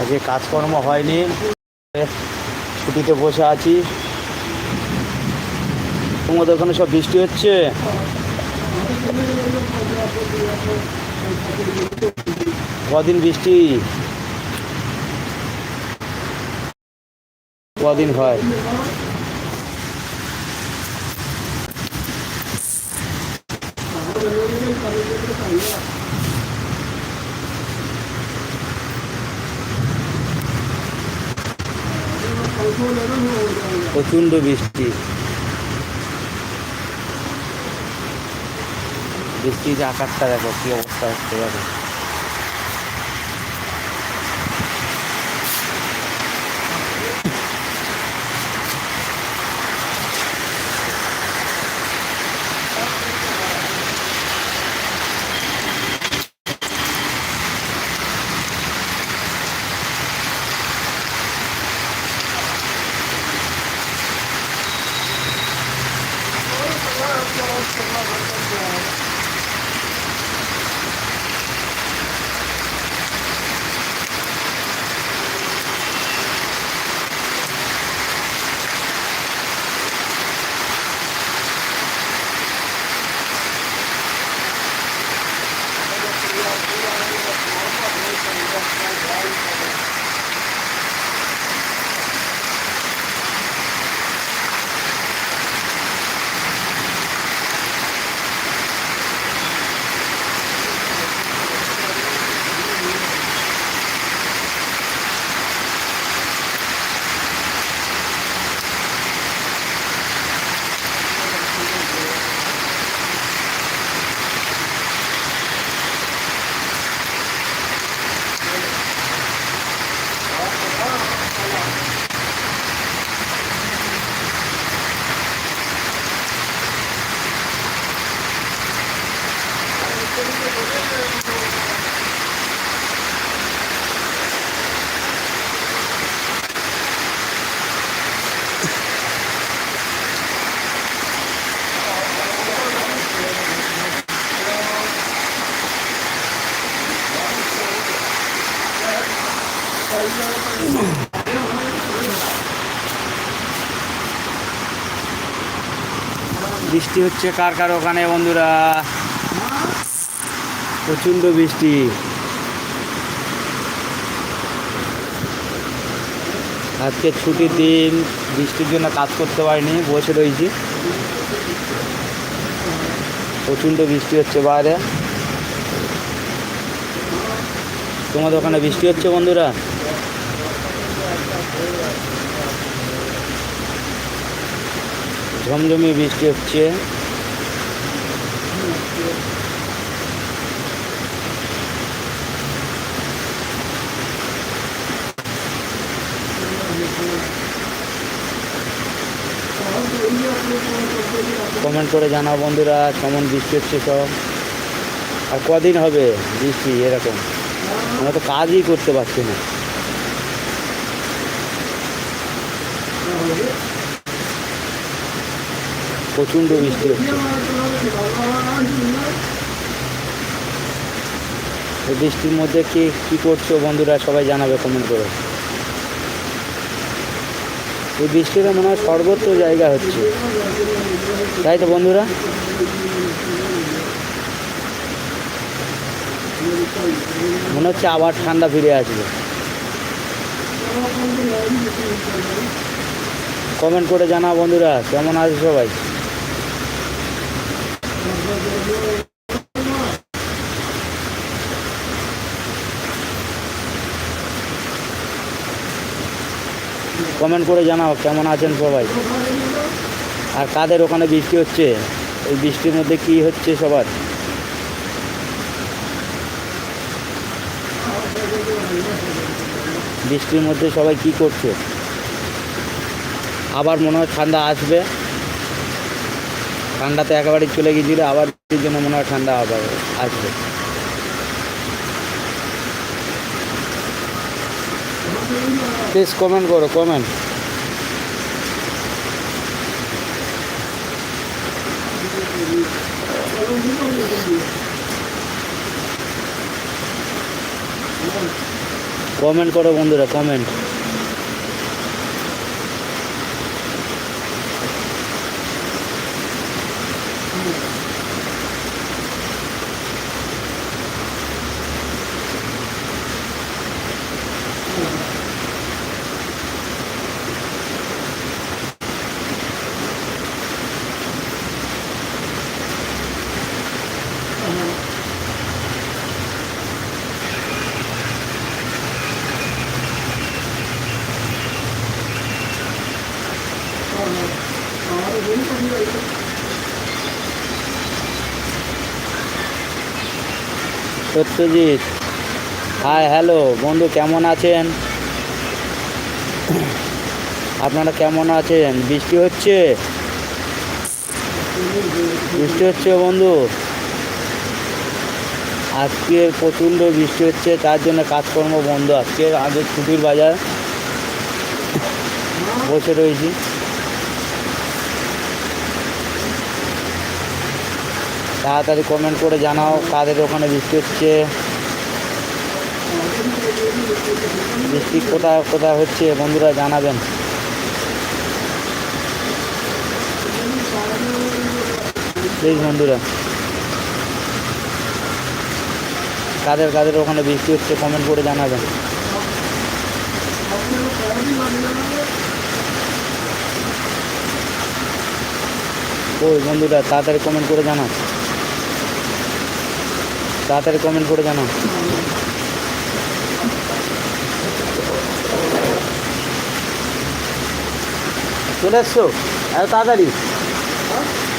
আজকে কাজকর্ম হয়নি। ছুটিতে বসে আছি। তোমাদের ওখানে সব বৃষ্টি হচ্ছে? কদিন বৃষ্টি? কদিন হয়? প্রচণ্ড বৃষ্টি। বৃষ্টির আকাশটা দেখো কি অবস্থা হচ্ছে বৃষ্টি হচ্ছে কার কার ওখানে বন্ধুরা? প্রচণ্ড বৃষ্টি। আজকে ছুটির দিন, বৃষ্টির জন্য কাজ করতে পারিনি, বসে রয়েছি। প্রচণ্ড বৃষ্টি হচ্ছে বাইরে। তোমাদের ওখানে বৃষ্টি হচ্ছে বন্ধুরা? ঝমঝমে বৃষ্টি হচ্ছে। কমেন্ট করে জানাও বন্ধুরা, কেমন বৃষ্টি হচ্ছে সব। আর কদিন হবে বৃষ্টি এরকম? আমরা তো কাজই করতে পারছি না। প্রচণ্ড বৃষ্টি হচ্ছে। বৃষ্টির মধ্যে কি কি করছ বন্ধুরা? সবাই জানাবে কমেন্ট করে। এই বৃষ্টিটা মনে হয় সর্বত্র জায়গা হচ্ছে। তাই তো বন্ধুরা? মনে হচ্ছে আবার ঠান্ডা ফিরে আসবে। কমেন্ট করে জানা বন্ধুরা, কেমন আছে সবাই? কমেন্ট করে জানাও কেমন আছেন সবাই। আর কাদের ওখানে বৃষ্টি হচ্ছে? এই বৃষ্টির মধ্যে কি হচ্ছে সবার? বৃষ্টির মধ্যে সবাই কি করছে? আবার মনে হয় ঠান্ডা আসবে। ঠান্ডাতে একেবারে চলে গিয়েছিল, আবার জন্য মনে হয় ঠান্ডা আবার আসবে। প্লিজ কমেন্ট করো কমেন্ট কমেন্ট করো বন্ধুরা কমেন্ট সত্যজিৎ। হাই হ্যালো বন্ধু কেমন আছেন? আপনারা কেমন আছেন? বৃষ্টি হচ্ছে? বৃষ্টি হচ্ছে বন্ধু। আজকে প্রচণ্ড বৃষ্টি হচ্ছে, তার জন্য কাজকর্ম বন্ধ। আজকে আগে ছুটির বাজার বসে রয়েছি। তাড়াতাড়ি কমেন্ট করে জানাও কাদের ওখানে বৃষ্টি হচ্ছে। বৃষ্টি কোথায় কোথায় হচ্ছে বন্ধুরা জানাবেন। প্লিজ বন্ধুরা। কাদের কাদের ওখানে বৃষ্টি হচ্ছে কমেন্ট করে জানাবেন। ওই বন্ধুরা, তাড়াতাড়ি কমেন্ট করে জানাও। তাড়াতাড়ি কমেন্ট করে জানাও। চলে এসছো? এত তাড়াতাড়ি?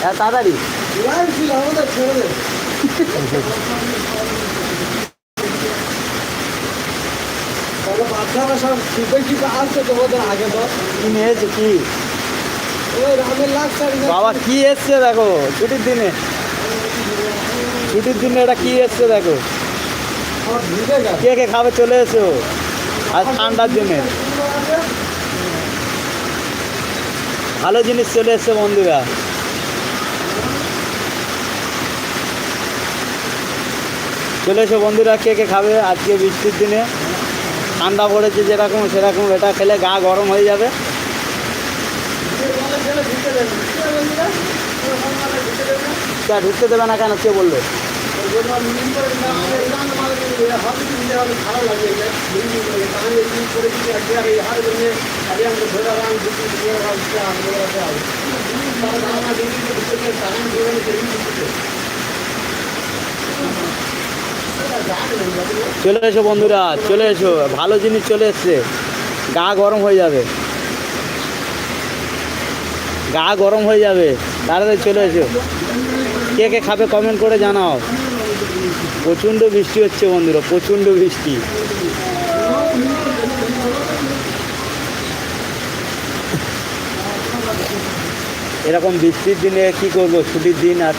এত তাড়াতাড়ি? বাচ্চারা সব শিখে শিখে আসছে তোমাদের আগে তো কি বাবা কি এসছে দেখো ছুটির দিনে। ছুটির দিনে এটা কি এসছে দেখো? কে কে খাবে চলে এসো। আর ঠান্ডার দিনে। ভালো জিনিস চলে এসছে বন্ধুরা। চলে এসো বন্ধুরা, কে কে খাবে আজকে বৃষ্টির দিনে। ঠান্ডা পড়েছে যেরকম সেরকম, এটা খেলে গা গরম হয়ে যাবে। তা ঢুকতে দেবে না কেন? কে বলল? চলে এসো বন্ধুরা, চলে এসো। ভালো জিনিস চলে এসছে। গা গরম হয়ে যাবে। গা গরম হয়ে যাবে। তাড়াতাড়ি চলে এসো। কে কে খাবে কমেন্ট করে জানাও। প্রচণ্ড বৃষ্টি হচ্ছে বন্ধুরা, প্রচণ্ড বৃষ্টি। এরকম বৃষ্টির দিনে কি করব, ছুটির দিন আর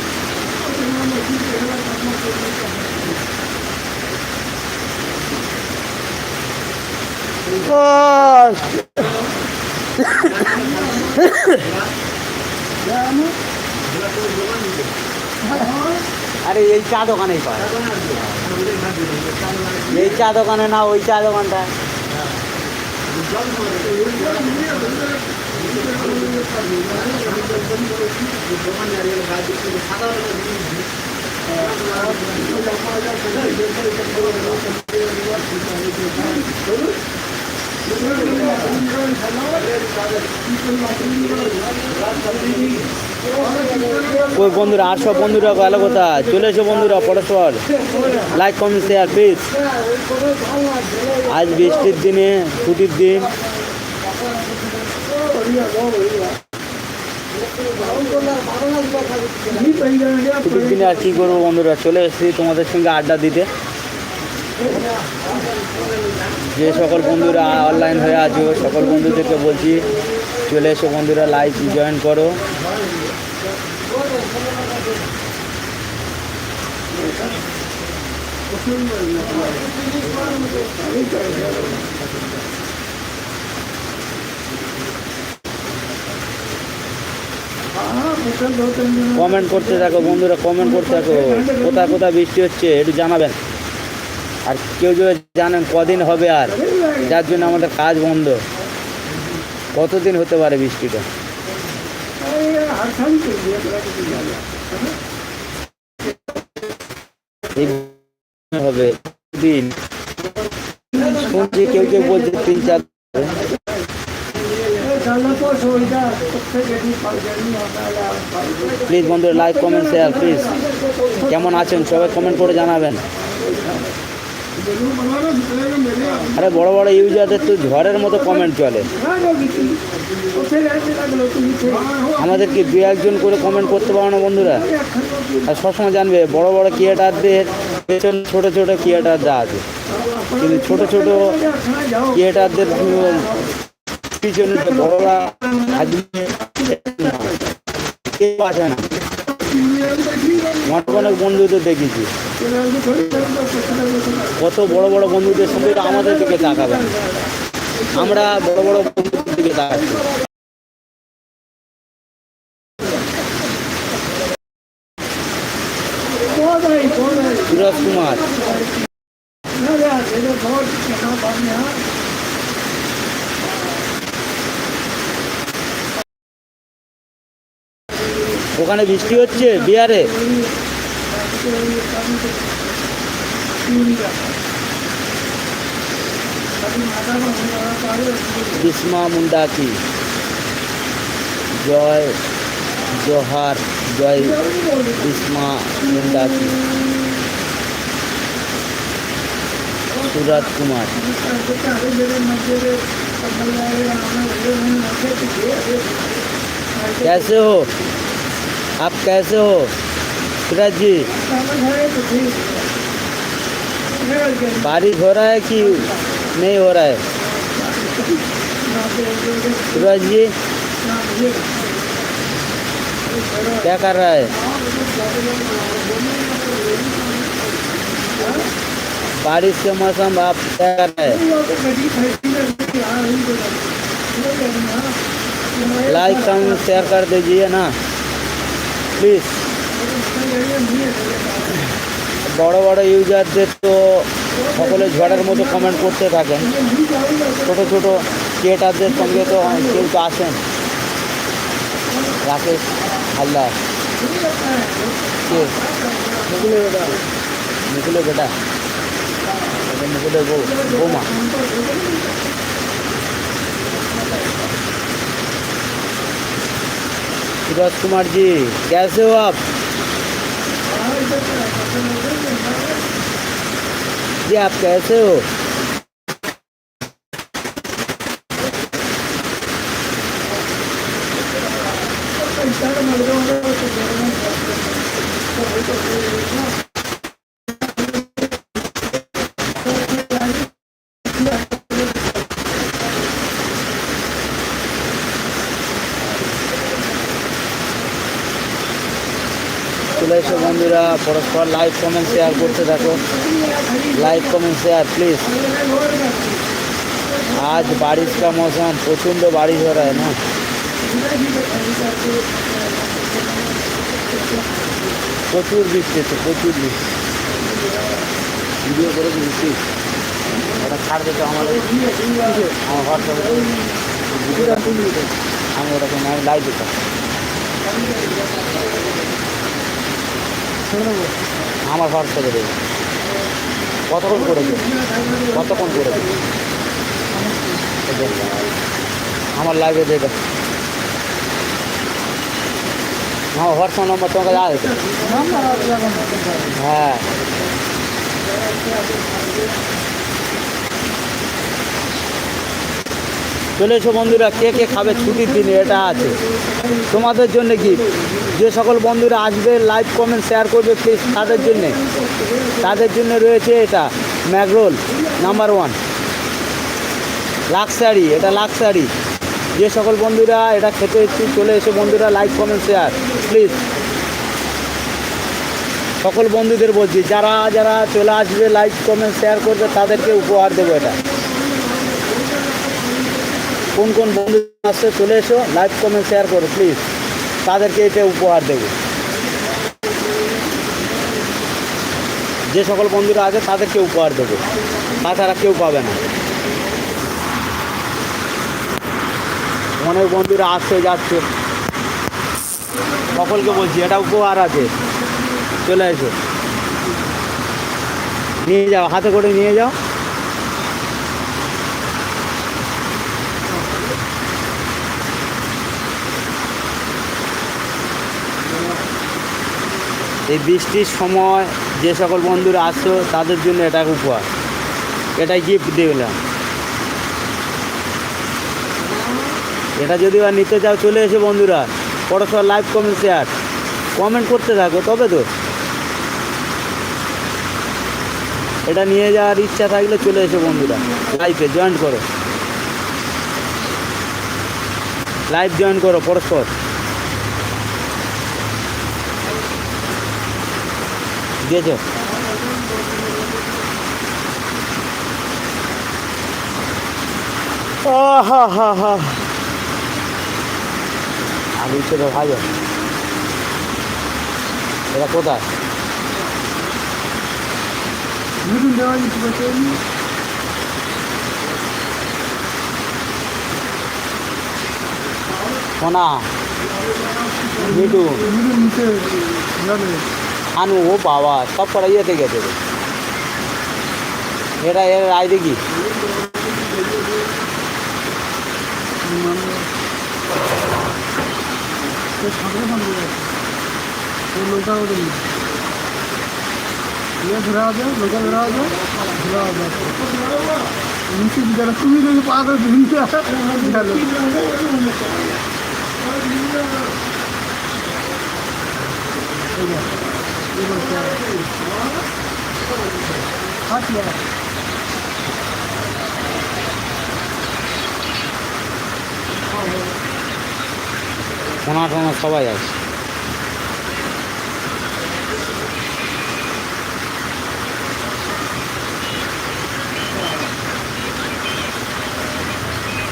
আরে এই চা দোকানেই পায়। এই চা দোকানে না ওই চা দোকানটা ওই বন্ধুরা, আর সব বন্ধুরা গেল কোথা চলে এসো বন্ধুরা, পরস্পর। লাইক কমেন্ট শেয়ার প্লিজ আজ বৃষ্টির দিনে, ছুটির দিন। ছুটির দিনে আর কী করব বন্ধুরা? চলে এসেছি তোমাদের সঙ্গে আড্ডা দিতে। যে সকল বন্ধুরা অনলাইন হয়ে আছো, সকল বন্ধুদেরকে বলছি চলে এসো বন্ধুরা লাইভ জয়েন করো। কমেন্ট করতে থাকো বন্ধুরা কমেন্ট করতে থাকো। কোথায় কোথায় বৃষ্টি হচ্ছে একটু জানাবেন। আর কেউ যদি জানেন কদিন হবে আর, যার জন্য আমাদের কাজ বন্ধ। কতদিন হতে পারে বৃষ্টিটা? হবে দিন। শুনছি কেউ কেউ বলছে তিন চার প্লিজ বন্ধুরা লাইক কমেন্ট শেয়ার প্লিজ কেমন আছেন? সবাই কমেন্ট করে জানাবেন। আরে বড় বড় ইউজারদের তো ঝড়ের মতো কমেন্ট চলে। আমাদের কি দু একজন করে কমেন্ট করতে পারো না বন্ধুরা। আর সবসময় জানবে, বড় বড় ক্রিয়েটারদের পেছনে ছোট ছোট ক্রিয়েটার যা আছে। কিন্তু ছোট ছোট ক্রিয়েটারদের পিছনে বড়রা আছে না। আমার অনেক বন্ধুদের দেখেছি। কত বড় বড় বন্ধুদের সঙ্গে আমাদের দিকে তাকাবে। আমরা বড় বড় বন্ধুদের দিকে তাকাচ্ছি। সুরজ কুমার। ওখানে বৃষ্টি হচ্ছে বিহারে বিস্মা মুন্ডা কি জয় জোহার জয় বিস্মা মুন্ডা কি সুরজ কুমার कैसे हो आप कैसे हो? सूरज जी। बारिश हो रहा है कि नहीं हो रहा है? सूरज जी। क्या कर रहा है? बारिश के मौसम, आप क्या कर रहे हैं? लाइक कमेंट शेयर कर दीजिए ना। প্লিজ বড় বড় ইউজারদের তো সকলে ঝড়ের মতো কমেন্ট করতে থাকেন। ছোট ছোট ক্রিয়েটারদের সঙ্গে তো কেউ তো আসেন। রাকেশ হালদার। কে? মুকুলের বেটা। এটা মুকুলের বউ, বৌমা। सूरज कुमार जी कैसे हो आप? जी आप कैसे हो? পরস্পর লাইক কমেন্ট শেয়ার করতে থাকো लाइक कमेंट शेयर प्लीज आज बारिश का मौसम प्रचंड बारिश हो रहा है ना প্রচুর বৃষ্টি হচ্ছে প্রচুর বৃষ্টি ভিডিও করে বৃষ্টি ওটা ছাড় দিতে আমাদের আমার হোয়াটসঅ্যাপে ভিডিওটা আমি ওটাকে আমি লাইভ দিতাম আমার হোয়াটসঅ্যাপে দেবে। কতক্ষণ করেছে কতক্ষণ করেছে আমার লাইভে দেবে। আমার হোয়াটসঅ্যাপ নম্বর তোমাকে দেওয়া হয়েছে হ্যাঁ। চলে এসো বন্ধুরা, কে কে খাবে ছুটির দিনে, এটা আছে। তোমাদের জন্য কি যে সকল বন্ধুরা আসবে লাইভ কমেন্ট শেয়ার করবে প্লিজ তাদের জন্যে। তাদের জন্য রয়েছে এটা ম্যাগরোল নাম্বার ওয়ান লাক্সারি এটা লাক্সারি যে সকল বন্ধুরা এটা খেতে ইচ্ছুক চলে এসে বন্ধুরা লাইক কমেন্ট শেয়ার প্লিজ সকল বন্ধুদের বলছি, যারা যারা চলে আসবে লাইক কমেন্ট শেয়ার করবে, তাদেরকে উপহার দেবো এটা। কোন কোন বন্ধু আসছে চলে এসো লাইভ কমেন্ট শেয়ার করো প্লিজ তাদেরকে এটা উপহার দেবো। যে সকল বন্ধুরা আছে, তাদেরকে উপহার দেবো। তাছাড়া কেউ পাবে না। অনেক বন্ধুরা আসছে, যাচ্ছে। সকলকে বলছি, এটা উপহার আছে। চলে এসো। নিয়ে যাও, হাতে করে নিয়ে যাও। এই বৃষ্টির সময় যে সকল বন্ধুরা আসছো, তাদের জন্য এটা উপহার। এটাই গিফট দিলাম এটা যদি আর নিতে চাও, চলে এসে বন্ধুরা। পরস্পর লাইভ কমেন্ট শেয়ার কমেন্ট করতে থাকো, তবে তো। এটা নিয়ে যাওয়ার ইচ্ছা থাকলে চলে এসো বন্ধুরা। লাইভে জয়েন করো। লাইভ জয়েন করো, পরস্পর। দিয়েছ হা হা হা আলু ছেড়ে ভাজো এটা কোথায় নতুন দেওয়া যেতে পারছে সোনা মিটু নতুন নিতে যাবে আনু ও বাবা সব কটা ইয়েতে গেছে রে। এটা এর আয় দেখি সাঁতারে সাঁতারে যাচ্ছে ওই নৌকা ওদের ইয়ে ধরা হবে নৌকা ধরা হবে ধরা হবে নিচে যারা তুমি যদি পা করে নিচে গেল আচ্ছা সোনা টোনা সবাই আছে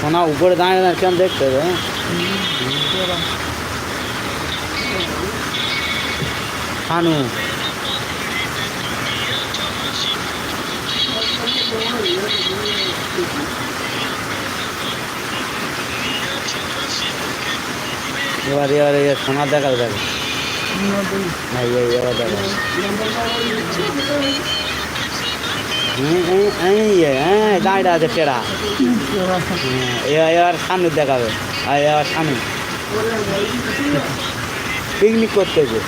সোনা উপরে দাঁড়িয়ে দাঁড়িয়ে কেমন দেখতে হবে হ্যাঁ? হানু এবার এবার এই এবার দেখো হ্যাঁ, এই, আছে টেরা। সামনে দেখাবে। সামনে পিকনিক করতেছে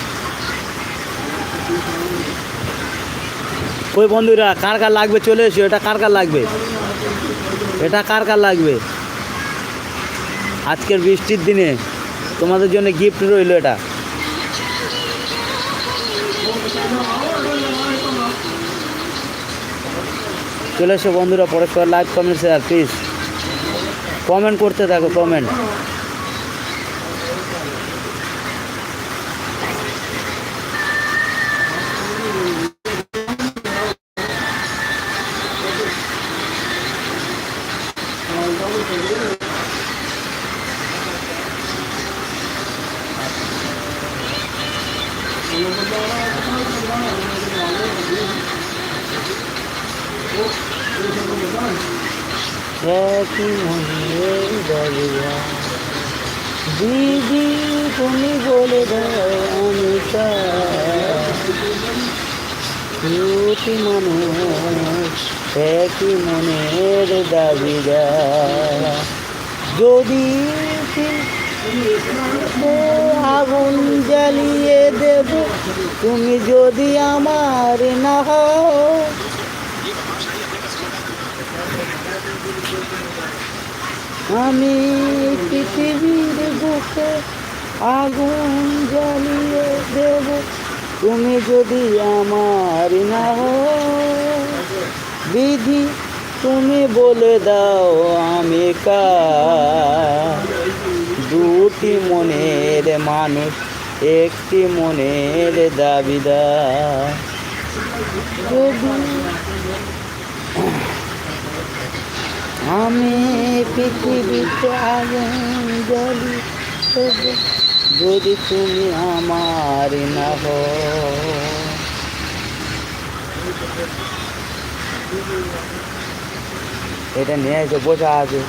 ওই বন্ধুরা, কার কার লাগবে চলে এসো, এটা কার কার লাগবে? এটা কার কার লাগবে? আজকের বৃষ্টির দিনে তোমাদের জন্য গিফট রইল এটা। চলে এসো বন্ধুরা পরস্পর live comment share please comment করতে থাকো কমেন্ট একই মনে দরিয়া দিদি তুমি বলে দাও আমি দুটি মানুষ একই মনের দাবিদার যদি আগুন জ্বালিয়ে দেব, তুমি যদি আমার না হও আমি পৃথিবীর বুকে আগুন জ্বালিয়ে দেব। তুমি যদি আমার না হও, বিধি তুমি বলে দাও আমি কার? দুটি মনের মানুষ, একটি মনের দাবিদার। আমি পৃথিবীতে আগুন জ্বলি যদি তুমি আমার না হো এটা নিয়ে এসে, বসা আছে।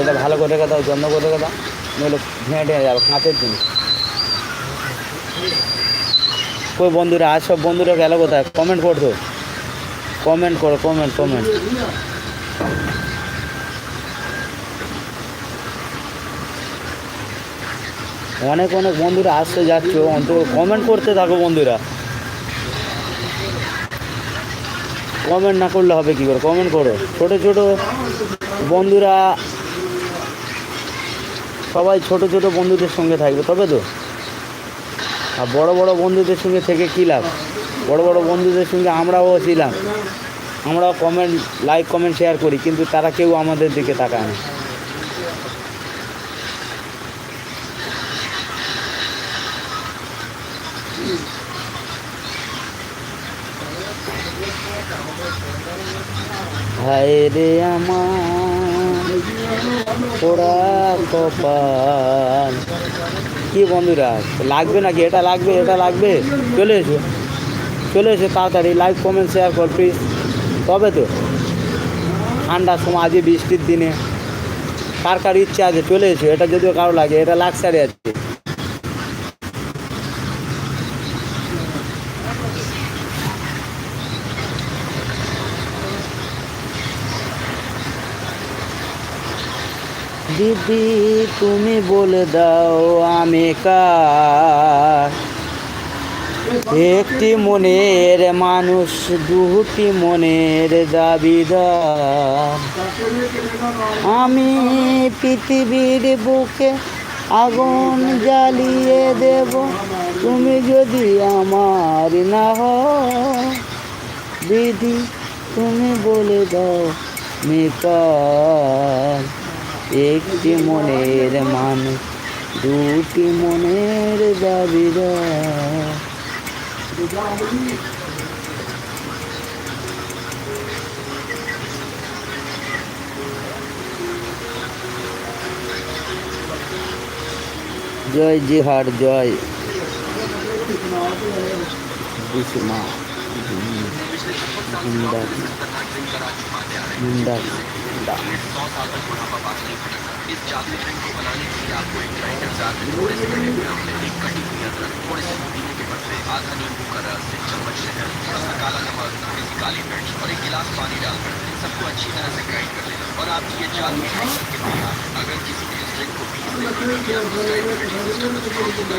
এটা ভালো করে দাও যত্ন করে দাও, নইলে ভেঙে যাবে কাঁচের জিনিস। কই বন্ধুরা, আজ সব বন্ধুরা গেল কোথায়? কমেন্ট করতো কমেন্ট করো কমেন্ট কমেন্ট অনেক অনেক বন্ধুরা আসতে যাচ্ছ, অন্তত কমেন্ট করতে থাকো বন্ধুরা। কমেন্ট না করলে হবে কী করে? কমেন্ট করো। ছোটো ছোটো বন্ধুরা, সবাই ছোট ছোট বন্ধুদের সঙ্গে থাকবে, তবে তো। আর বড় বড় বন্ধুদের সঙ্গে থেকে কী লাভ? বড় বড় বন্ধুদের সঙ্গে আমরাও ছিলাম। আমরাও কমেন্ট লাইক কমেন্ট শেয়ার করি, কিন্তু তারা কেউ আমাদের দিকে তাকায় না। রে আমার কি বন্ধুরা, লাগবে নাকি? এটা লাগবে এটা লাগবে। চলে এসো। চলে এসো তাড়াতাড়ি লাইক কমেন্ট শেয়ার কর প্লিজ তবে তো, ঠান্ডার সময় আজকে বৃষ্টির দিনে কার কার ইচ্ছে আছে চলে এসো, এটা যদিও কারও লাগে, এটা লাক্সারি আছে। দিদি, তুমি বলে দাও আমি কার? একটি মনের মানুষ, দুটি মনের দাবিদার। আমি পৃথিবীর বুকে আগুন জ্বালিয়ে দেব, তুমি যদি আমার না দিদি তুমি বলে দাও মেকার একটি মনের মানুষ, দুটি মনের দাবিদার। जय জিহার जय বিসমা आधा नींबू का रस एक चम्मच शहर। थोड़ा सा काला नमक थोड़ी सी काली मिर्च और एक गिलास पानी डालकर सबको अच्छी तरह से ग्राइंड कर लेना। और आपकी ये चार मिश्रण सबके तैयार अगर किसी ने इस ड्रिंक को तो तो तो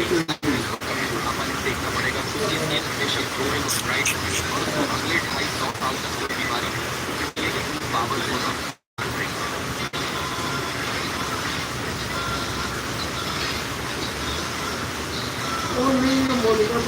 देखना पड़ेगा और अगले ढाई सौ साल तक कोई बीमारी नहीं। क्योंकि होगा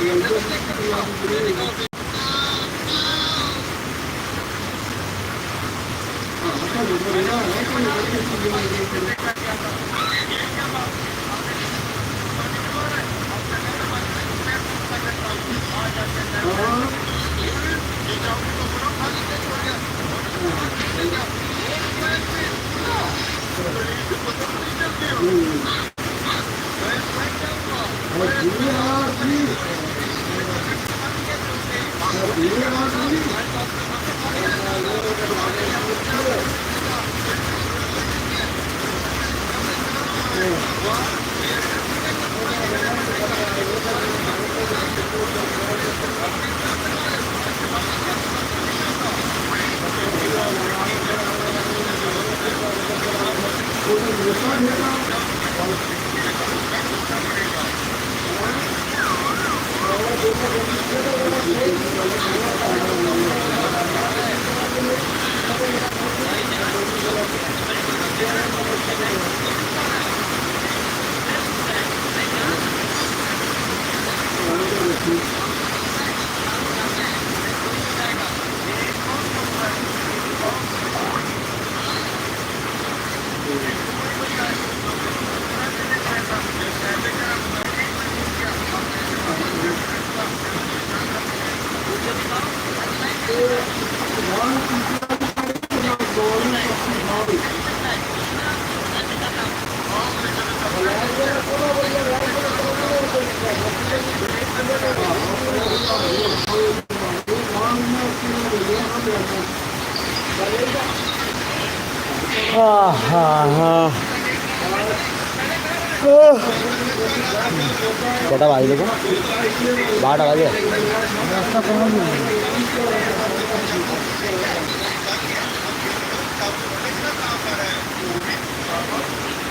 Oh, dear, dear. 不应该啊！不应该！